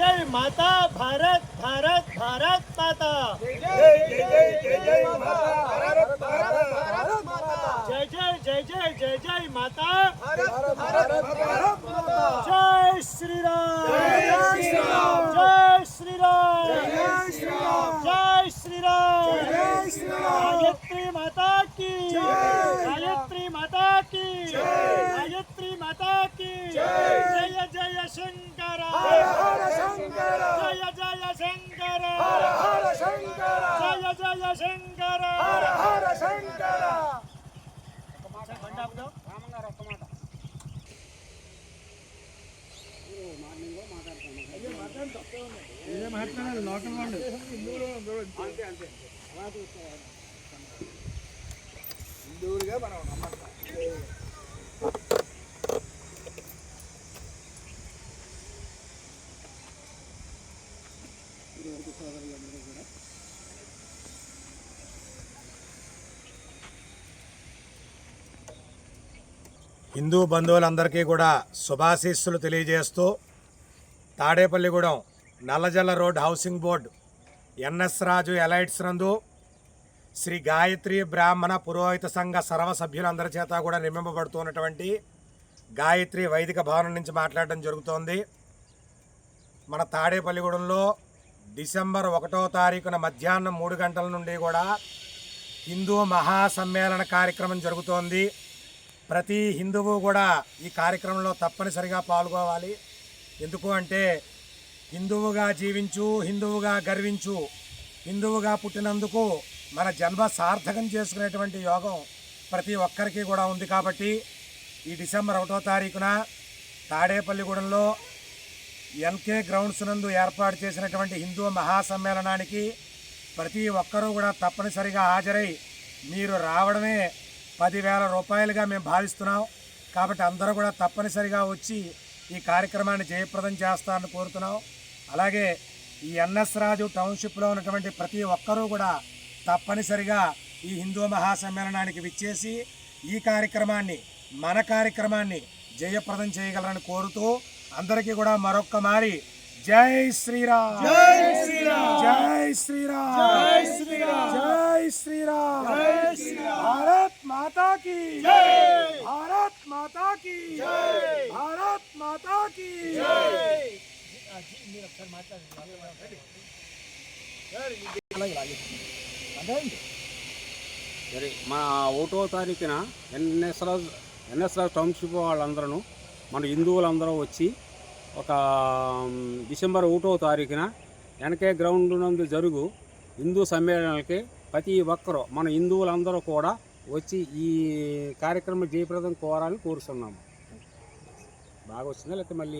जय माता भारत भारत भारत माता जय जय जय जय जय माता भारत भारत भारत माता जय जय जय जय जय जय माता भारत भारत भारत माता जय श्री राम जय श्री राम जय श्री राम जय श्री राम जय श्री राम जय श्री राम गायत्री माता की जय। गायत्री माता की जय। गायत्री माता की जय। जय जय शंकर మాట్లాడాలి? లోకల్ వాళ్ళు. అంతే అంతే హిందువులుగా మనం నమ్మకం. కూడా. హిందూ బంధువులందరికీ కూడా శుభాశీస్సులు తెలియజేస్తూ Tadepalligudem Nallajalla road housing board NS Raju elites నందు శ్రీ గాయత్రి బ్రాహ్మణ పురోహిత సంఘ సర్వసభ్యులందరి చేత కూడా నిర్మింపబడుతున్నటువంటి గాయత్రి వైదిక భవనం నుంచి మాట్లాడడం జరుగుతోంది. మన తాడేపల్లిగూడెంలో డిసెంబర్ ఒకటో తారీఖున మధ్యాహ్నం మూడు గంటల నుండి కూడా హిందూ మహాసమ్మేళన కార్యక్రమం జరుగుతోంది. ప్రతి హిందువు కూడా ఈ కార్యక్రమంలో తప్పనిసరిగా పాల్గొవాలి. ఎందుకు అంటే హిందువుగా జీవించు హిందువుగా గర్వించు హిందువుగా పుట్టినందుకు మన జన్మ సార్థకం చేసుకునేటువంటి యోగం ప్రతి ఒక్కరికి కూడా ఉంది కాబట్టి ఈ డిసెంబర్ ఒకటో తారీఖున తాడేపల్లిగూడెంలో ఎంకే గ్రౌండ్స్ నందు ఏర్పాటు చేసినటువంటి హిందూ మహాసమ్మేళనానికి ప్రతి ఒక్కరూ కూడా తప్పనిసరిగా హాజరై మీరు రావడమే పదివేల రూపాయలుగా మేము భావిస్తున్నాం. కాబట్టి అందరూ కూడా తప్పనిసరిగా వచ్చి ఈ కార్యక్రమాన్ని జయప్రదం చేస్తారని కోరుతున్నాం. అలాగే ఈ ఎన్ఎస్ రాజు టౌన్షిప్లో ఉన్నటువంటి ప్రతి ఒక్కరూ కూడా తప్పనిసరిగా ఈ హిందూ మహాసమ్మేళనానికి విచ్చేసి ఈ కార్యక్రమాన్ని మన కార్యక్రమాన్ని జయప్రదం చేయగలరని కోరుతూ అందరికీ కూడా మరొక్క మారి జై శ్రీరామ్. జై శ్రీరామ్. జై శ్రీరామ్. జై శ్రీరామ్. జై శ్రీరామ్. భారత్ మాతా కి భారత్ మాతా కి భారత్ మాతా కి సరే మా ఒకటో తారీఖున ఎన్ఎస్ఆర్ ఎన్ఎస్ఆర్ టౌన్షిప్ వాళ్ళందరూ మన హిందువులందరూ వచ్చి ఒక డిసెంబర్ ఒకటో తారీఖున వెనకే గ్రౌండ్ నందు జరుగు హిందూ సమ్మేళనాలకి ప్రతి ఒక్కరూ మన హిందువులందరూ కూడా వచ్చి ఈ కార్యక్రమం జయప్రదం కోరాలని కోరుతున్నాము బాగా వచ్చిందా లేకపోతే మళ్ళీ